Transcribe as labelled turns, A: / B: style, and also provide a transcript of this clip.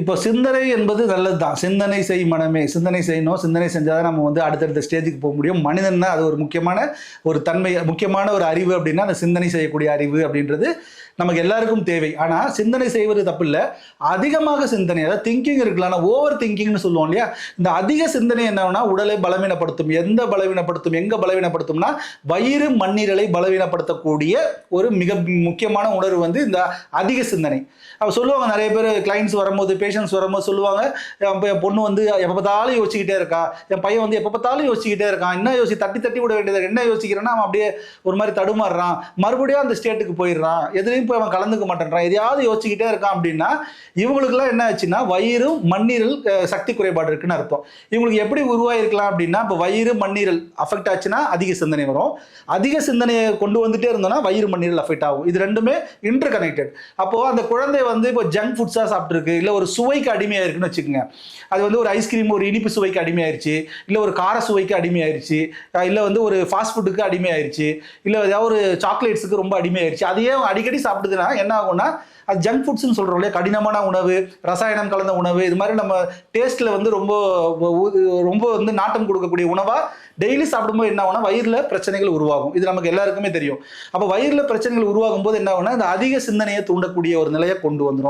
A: இப்போ சிந்தனை என்பது நல்லது தான் சிந்தனை செய் மனமே. சிந்தனை செய்யணும். சிந்தனை செஞ்சால் தான் நம்ம வந்து அடுத்தடுத்த ஸ்டேஜுக்கு போக முடியும். மனிதன்னா அது ஒரு முக்கியமான ஒரு தன்மை முக்கியமான ஒரு அறிவு அப்படின்னா அந்த சிந்தனை செய்யக்கூடிய அறிவு அப்படின்றது நமக்கு எல்லாருக்கும் தேவை. ஆனால் சிந்தனை செய்வது தப்பு இல்லை அதிகமாக சிந்தனை அதாவது திங்கிங் இருக்குல்ல ஆனால் ஓவர் திங்கிங்னு சொல்லுவோம் இல்லையா? இந்த அதிக சிந்தனை என்னன்னா உடலை பலவீனப்படுத்தும். எந்த பலவீனப்படுத்தும்? எங்கே பலவீனப்படுத்தும்னா வயிறு மண்ணீரலை பலவீனப்படுத்தக்கூடிய ஒரு மிக முக்கியமான உணர்வு வந்து இந்த அதிக சிந்தனை. அப்போ சொல்லுவாங்க நிறைய பேர் கிளைண்ட்ஸ் வரும்போது பேஷன்ஸ் வரும்போது சொல்லுவாங்க என் பொண்ணு வந்து எப்போ பார்த்தாலும் யோசிச்சுக்கிட்டே இருக்கா. என் பையன் வந்து எப்போ பார்த்தாலும் யோசிச்சுக்கிட்டே இருக்கான் என்ன யோசி தட்டி தட்டி விட வேண்டியது என்ன யோசிக்கிறேன்னா அவன் அப்படியே ஒரு மாதிரி தடுமாறுறான். மறுபடியும் அந்த ஸ்டேட்டுக்கு போயிடுறான். எதுலையும் போய் அவன் கலந்துக்க மாட்டேன்றான். எதையாவது யோசிச்சுக்கிட்டே இருக்கான் அப்படின்னா இவங்களுக்குலாம் என்ன ஆச்சுன்னா வயிறும் மண்ணீரல் சக்தி குறைபாடு இருக்குன்னு அர்த்தம். இவங்களுக்கு எப்படி உருவாயிருக்கலாம் அப்படின்னா இப்போ வயிறு மண்ணீரல் அஃபெக்ட் ஆச்சுன்னா அதிக சிந்தனை வரும். அதிக சிந்தனையை கொண்டு வந்துட்டே இருந்தோம்னா வயிறு மண்ணீரல் அஃபெக்ட் ஆகும். இது ரெண்டுமே இன்டர் கனெக்டட் அப்போது அந்த குழந்தை வந்து இப்போ ஜங்க் ஃபுட்ஸாக சாப்பிட்ருக்கு இல்லை ஒரு சுவைக்கு அடிமையாக இருக்குன்னு வச்சுக்கோங்க. அது வந்து ஒரு ஐஸ்கிரீம் ஒரு இனிப்பு சுவைக்கு அடிமையாயிருச்சு. இல்லை ஒரு கார சுவைக்கு அடிமையாயிருச்சு. இல்லை வந்து ஒரு ஃபாஸ்ட் ஃபுட்டுக்கு அடிமையாயிருச்சு. இல்லை ஏதாவது ஒரு சாக்லேட்ஸுக்கு ரொம்ப அடிமையாயிருச்சு. அதையே அடிக்கடி சாப்பிடுதுன்னா என்ன ஆகும்னா அது ஜங்க் ஃபுட்ஸ்னு சொல்கிறோம் இல்லையா? கடினமான உணவு ரசாயனம் கலந்த உணவு இது மாதிரி நம்ம டேஸ்ட்டில் வந்து ரொம்ப ரொம்ப வந்து நாட்டம் கொடுக்கக்கூடிய உணவாக டெய்லி சாப்பிடும்போது என்ன ஆகும்னா வயிறில் பிரச்சனைகள் உருவாகும். இது நமக்கு எல்லாருக்குமே தெரியும். அப்போ வயிறில் பிரச்சனைகள் உருவாகும் போது என்ன ஆகும்னா இந்த அதிக சிந்தனையை தூண்டக்கூடிய ஒரு நிலையை கொண்டு வந்துடும்